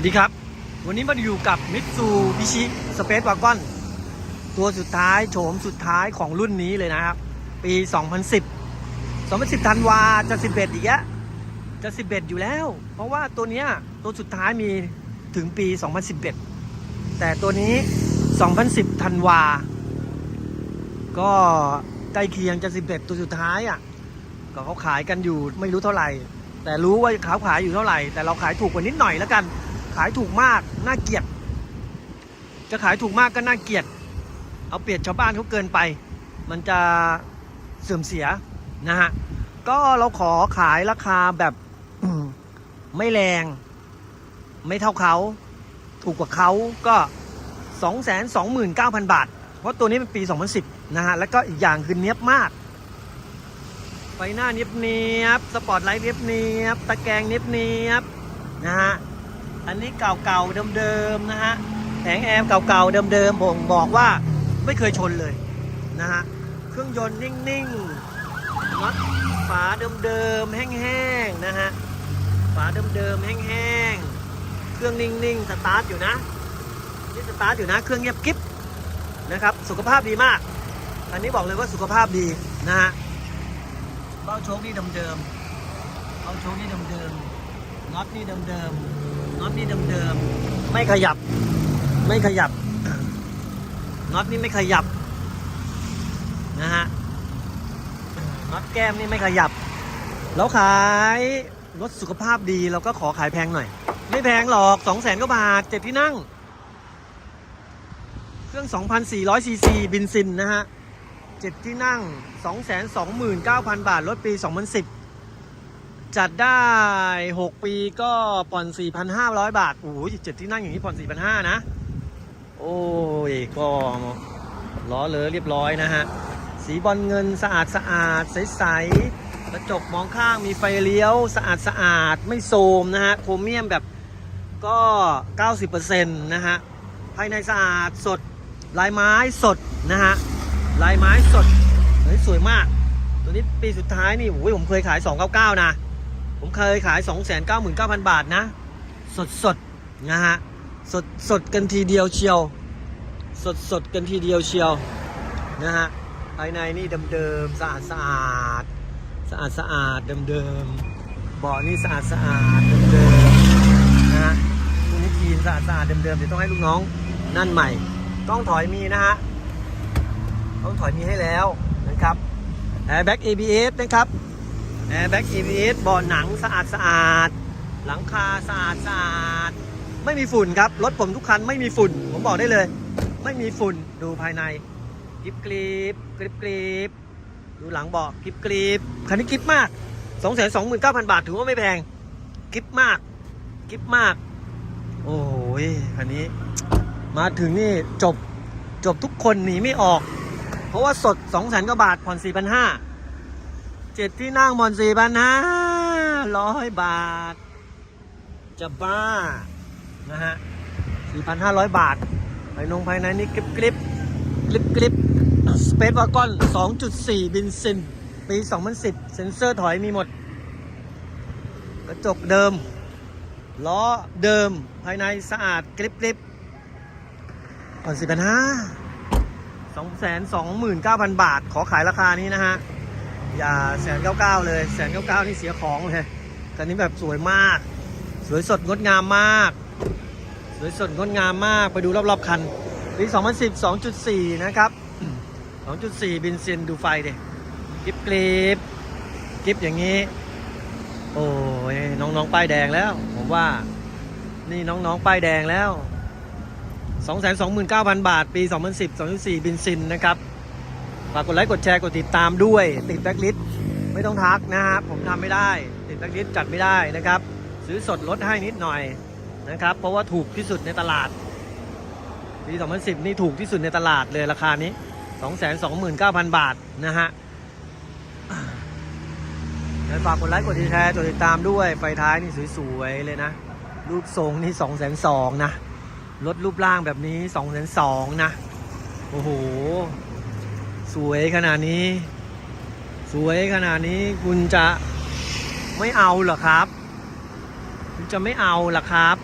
สวัสดีครับ วันนี้มาอยู่กับมิตซูบิชิสเปซวากอนตัวสุดท้ายโฉมสุดท้ายของรุ่นนี้เลยนะครับ ปี 2010 2010ธันวาจะ 11 อีกแล้วจะ 11 อยู่แล้ว เพราะว่าตัวเนี้ยตัวสุดท้ายมีถึงปี 2011 แต่ตัวนี้ 2010ธันวา ก็ใกล้เคียงจะ 11 ตัวสุดท้ายอะก็เขาขายกันอยู่ไม่รู้เท่าไหร่ แต่รู้ว่าเขาขายอยู่เท่าไหร่ แต่เราขายถูกกว่านิดหน่อยแล้วกันายถูกมากน่าเกลียด จะขายถูกมากก็น่าเกลียด เอาเปรียบชาวบ้านเขาเกินไป มันจะเสื่อมเสียนะฮะก็เราขอขายราคาแบบไม่แรง ไม่เท่าเขา ถูกกว่าเขาก็ 2 2 9 0 0 0 บาท เพราะตัวนี้เป็นปี 2010 นะฮะ แล้วก็อีกอย่างคือเนี้ยบมาก ไฟหน้าเนียบเนียบ สปอร์ตไลท์เนียบเนียบ ตะแกรงเนียบเนียบ นะฮะ อันนี้เก่าๆเดิมๆนะฮะแผงแอร์เก่าๆเดิมๆผมบอกว่าไม่เคยชนเลยนะฮะเครื่องยนต์นิ่งๆน็อตฝาเดิมๆแห้งๆนะฮะฝาเดิมๆแห้งๆเครื่องนิ่งๆสตาร์ทอยู่นะนี่สตาร์ทอยู่นะเครื่องเงียบกิ๊บนะครับสุขภาพดีมาก อันนี้บอกเลยว่าสุขภาพดีนะฮะเบ้าโชคนี่เดิมๆเบ้าโชคนี่เดิมๆน็อตนี่เดิมๆ น็อตนี่เดิมๆไม่ขยับ ไม่ขยับน็อตนี่ไม่ขยับนะฮะน็อตแก้มนี่ไม่ขยับ แล้วขายรถสุขภาพดีเราก็ขอขายแพงหน่อย ไม่แพงหรอก2 0 0แสนกว่าบาทเจ็ดที่นั่ง เครื่อง 2,400ซีซีบินซินนะฮะเจ็ดที่นั่ง 229,000 บาท รถปี 2010 จัดได้ 6 ปีก็ผ่อน 4,500 บาท โอ้ยเจ็ดที่นั่งอย่างนี้ผ่อน 4,500 นะ โอ้ย ก็ล้อเลอเรียบร้อยนะฮะ สีบอลเงินสะอาดสะอาดใสๆกระจกมองข้างมีไฟเลี้ยว สะอาดสะอาดไม่โทรมนะฮะ โครเมียมแบบก็ 90%นะฮะ ภายในสะอาดสด ลายไม้สดนะฮะ ลายไม้สดสวยมาก ตัวนี้ปีสุดท้ายนี่โอ้ยผมเคยขาย 299 นะ ผมเคยขาย 299,000 บาทนะ สดสดๆนะฮะ สดสดกันทีเดียวเชียว สดสดกันทีเดียวเชียวนะฮะ ภายในนี่เดิมๆสะอาดสะอาดสะอาดสะอาดเดิมๆเบาะนี่สะอาดสะอาดเดิมๆนะฮะตัวนี้ทีนสะอาดสะอาดเดิมๆเดี๋ยวต้องให้ลูกน้อง นั่นใหม่กล้องถอยมีนะฮะต้องถอยมีให้แล้วนะครับ Airbag ABS นะครับ Airbag ABS เบาะหนังสะอาดสะอาด หลังคาสะอาดสะอาด ไม่มีฝุ่นครับ รถผมทุกคันไม่มีฝุ่น ผมบอกได้เลย ไม่มีฝุ่น ดูภายในกริบกริบกริบกริบดูหลังเบาะกริบกริบคันนี้กริบมาก2 2 9 0 0 0 บาทถือว่าไม่แพงกริบมากกริบมาก โอ้ยคันนี้ มาถึงนี่จบจบทุกคนหนีไม่ออก เพราะว่าสด 2 0 0 0 0กว่าบาทผ่อน4,500 เจ็ดที่นั่งผ่อน4,500ร้อยบาท จะบ้า นะฮะ4,500บาทภายนงภายในนี่กริบกริบกริบกริบสเปซวากอน2.4บินซิน ปี2010เซ็นเซอร์ถอยมีหมด กระจกเดิม ล้อเดิม ภายในสะอาดกริบกริบผ่อนสี่พันห้าสองแสนสองหมื่นเก้าพันบาท ขอขายราคานี้นะฮะ อย่าแสนเก้าเก้าเลยแสนเก้าเก้านี่เสียของเลยคันนี้แบบสวยมาก สวยสดงดงามมาก สวยสดงดงามมากไปดูรอบๆคันปี2010 2.4 นะครับ 2.4 บินซินดูไฟเดิกริบกริบกิบอย่างนี้ โอ้ยน้องๆป้ายแดงแล้ว ผมว่านี่น้องๆป้ายแดงแล้ว 229,000 บาท ปี 2010 2.4 บินซินนะครับ ฝากกดไลค์กดแชร์กดติดตามด้วย ติดแบ็กลิสต์ไม่ต้องทักนะครับผมทำไม่ได้ ติดแบ็กลิสต์จัดไม่ได้นะครับ ซื้อสดลดให้นิดหน่อยนะครับ เพราะว่าถูกที่สุดในตลาดปี2010 นี่ถูกที่สุดในตลาดเลยราคานี้ 229,000 บาทนะฮะฝากกดไลค์กดแชร์กดติดตามด้วยไฟท้ายนี่สวยๆเลยนะ รูปทรงนี่202,000นะรถรูปร่างแบบนี้2องแสนสองนะ โอ้โห สวยขนาดนี้ สวยขนาดนี้คุณจะไม่เอาเหรอครับ คุณจะไม่เอาเหรอครับ